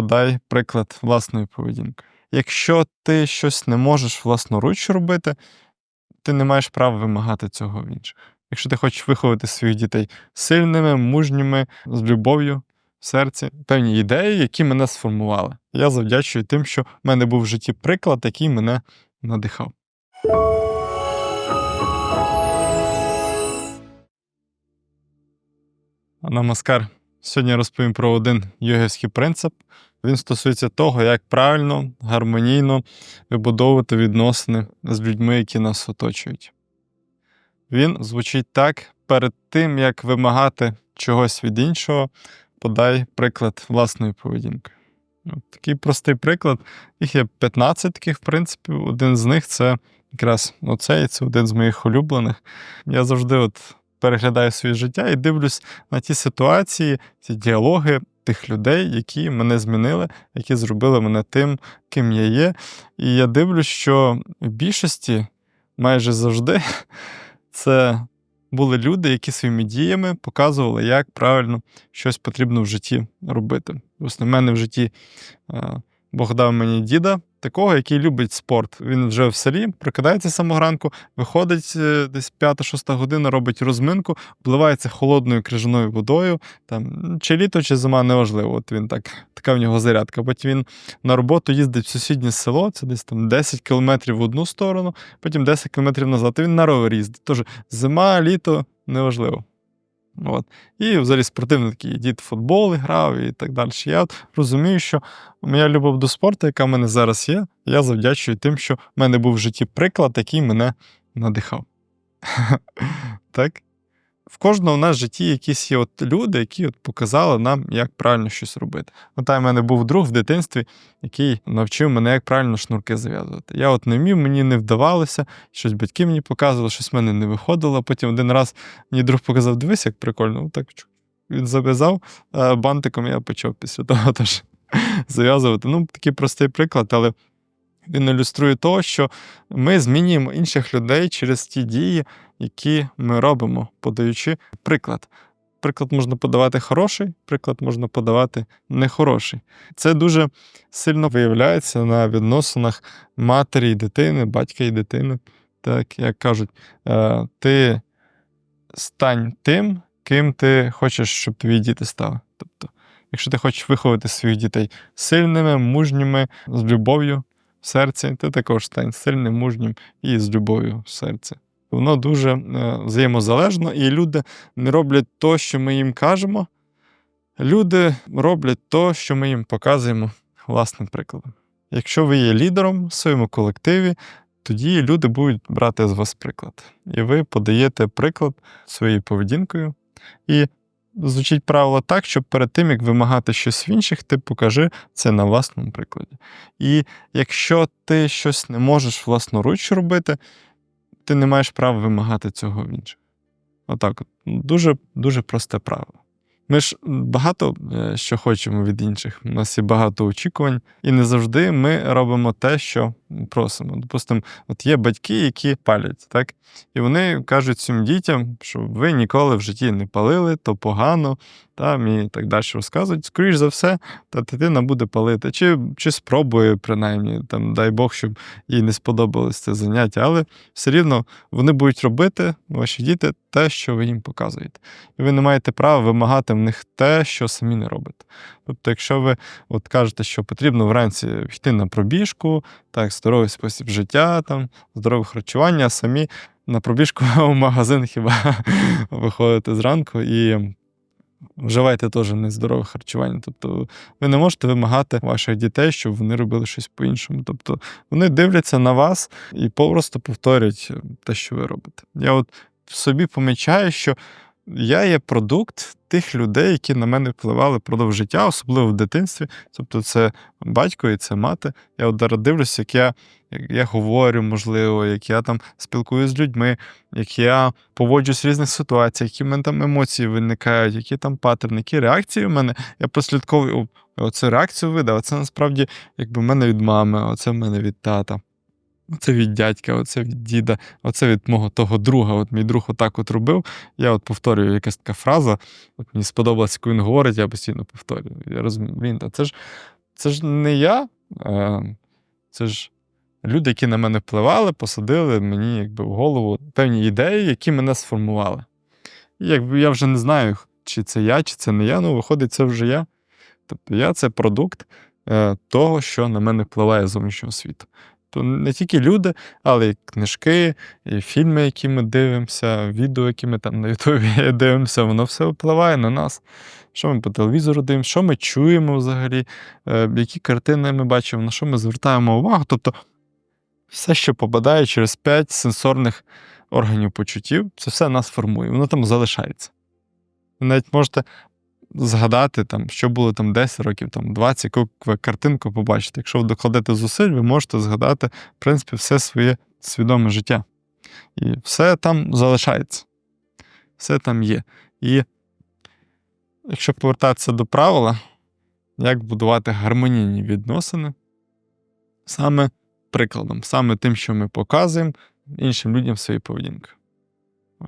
подай приклад власної поведінки. Якщо ти щось не можеш власноруч робити, ти не маєш права вимагати цього в інших. Якщо ти хочеш виховати своїх дітей сильними, мужніми, з любов'ю в серці, певні ідеї, які мене сформували. Я завдячую тим, що в мене був в житті приклад, який мене надихав. Намаскар. Сьогодні розповім про один йогівський принцип. Він стосується того, як правильно, гармонійно вибудовувати відносини з людьми, які нас оточують. Він звучить так: перед тим, як вимагати чогось від іншого, подай приклад власної поведінки. От такий простий приклад. Їх є 15 таких, в принципі. Один з них це якраз оцей, це один з моїх улюблених. Я завжди от переглядаю своє життя і дивлюсь на ті ситуації, ці діалоги тих людей, які мене змінили, які зробили мене тим, ким я є. І я дивлюсь, що в більшості майже завжди це були люди, які своїми діями показували, як правильно щось потрібно в житті робити. Ось на мене в житті е, Бог дав мені діда, такого, який любить спорт. Він вже в селі, прокидається самого ранку, виходить е, десь 5-6 година, робить розминку, вливається холодною крижаною водою. Там Чи літо, чи зима, неважливо. От він так, така в нього зарядка. Потім він на роботу їздить в сусіднє село, це десь там 10 кілометрів в одну сторону, потім 10 кілометрів назад. І він на ровер їздить. Тож зима, літо неважливо. От. І взагалі спортивний такий дід футбол грав і так далі. Я от розумію, що моя любов до спорту, яка в мене зараз є, я завдячую тим, що в мене був в житті приклад, який мене надихав. так? В кожного в нас в житті якісь є от люди, які от показали нам, як правильно щось робити. От в мене був друг в дитинстві, який навчив мене, як правильно шнурки зав'язувати. Я от не вмів, мені не вдавалося, щось батьки мені показували, щось в мене не виходило. Потім один раз мені друг показав, дивись, як прикольно. Отак він зав'язав бантиком, я почав після того теж зав'язувати. Ну, такий простий приклад, але він ілюструє того, що ми змінюємо інших людей через ті дії, які ми робимо, подаючи приклад. Приклад можна подавати хороший, приклад можна подавати нехороший. Це дуже сильно виявляється на відносинах матері і дитини, батька і дитини. Так, як кажуть, «Е, ти стань тим, ким ти хочеш, щоб твої діти стали. Тобто, якщо ти хочеш виховати своїх дітей сильними, мужніми, з любов'ю в серці, ти також стань сильним, мужнім і з любов'ю в серці. Воно дуже е, взаємозалежно, і люди не роблять то, що ми їм кажемо. Люди роблять то, що ми їм показуємо власним прикладом. Якщо ви є лідером в своєму колективі, тоді люди будуть брати з вас приклад. І ви подаєте приклад своєю поведінкою. І звучить правило так, щоб перед тим, як вимагати щось в інших, ти покажи це на власному прикладі. І якщо ти щось не можеш власноруч робити, ти не маєш права вимагати цього в інших. Отак. Дуже дуже просте правило. Ми ж багато е, що хочемо від інших. У нас є багато очікувань, і не завжди ми робимо те, що просимо. Допустимо, от є батьки, які палять, так? І вони кажуть своїм дітям, що ви ніколи в житті не палили, то погано, там, і так далі розказують. Скоріш за все, та дитина буде палити, чи чи спробує, принаймні, там, дай Бог, щоб їй не сподобалось це заняття, але все рівно вони будуть робити, ваші діти, те, що ви їм показуєте. І ви не маєте права вимагати них те, що самі не робите. Тобто, якщо ви от кажете, що потрібно вранці йти на пробіжку, так, здоровий спосіб життя, там, здорове харчування, а самі на пробіжку в магазин хіба виходите зранку і вживайте теж нездорове харчування. Тобто ви не можете вимагати ваших дітей, щоб вони робили щось по-іншому. Тобто вони дивляться на вас і просто повторюють те, що ви робите. Я от собі помічаю, що я є продукт тих людей, які на мене впливали впродовж життя, особливо в дитинстві. Тобто, це батько і це мати. Я от зараз дивлюся, як я як я говорю, можливо, як я там спілкуюся з людьми, як я поводжусь в різних ситуаціях, які в мене там емоції виникають, які там паттерни, які реакції в мене. Я прослідковую оцю реакцію видав. Оце насправді, якби в мене від мами, оце в мене від тата. Оце від дядька, оце від діда, оце від мого того друга. От мій друг отак от робив. Я от повторюю якась така фраза. От Мені сподобалось, коли він говорить, я постійно повторюю. Я розумію, блін, та це ж це ж не я, це ж люди, які на мене впливали, посадили мені якби, в голову певні ідеї, які мене сформували. І якби я вже не знаю, чи це я, чи це не я, ну виходить, це вже я. Тобто я це продукт е, того, що на мене впливає зовнішнього світу. То не тільки люди, але й книжки, і фільми, які ми дивимося, відео, які ми там на Ютубі дивимося, воно все впливає на нас. Що ми по телевізору дивимося, що ми чуємо взагалі, е, які картини ми бачимо, на що ми звертаємо увагу. Тобто все, що попадає через п'ять сенсорних органів почуттів, це все нас формує, воно там залишається. Ви навіть можете згадати, там, що було там 10 років, там 20, яку ви картинку побачите. Якщо ви докладете зусиль, ви можете згадати, в принципі, все своє свідоме життя. І все там залишається. Все там є. І якщо повертатися до правила, як будувати гармонійні відносини, саме прикладом, саме тим, що ми показуємо іншим людям своєю поведінкою.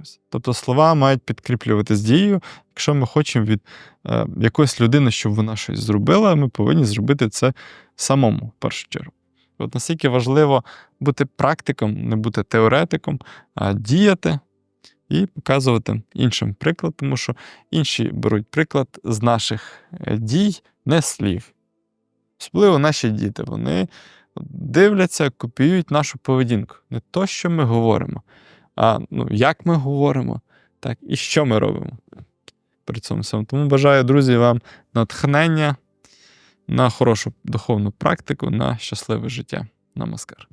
Ось. Тобто слова мають підкріплюватись дією. Якщо ми хочемо від е, якоїсь людини, щоб вона щось зробила, ми повинні зробити це самому в першу чергу. От наскільки важливо бути практиком, не бути теоретиком, а діяти і показувати іншим приклад, тому що інші беруть приклад з наших е, дій, не слів. Особливо наші діти, вони дивляться, копіюють нашу поведінку. Не то, що ми говоримо, а ну, як ми говоримо, так і що ми робимо при цьому всьому. Тому бажаю, друзі, вам натхнення на хорошу духовну практику, на щасливе життя. Намаскар.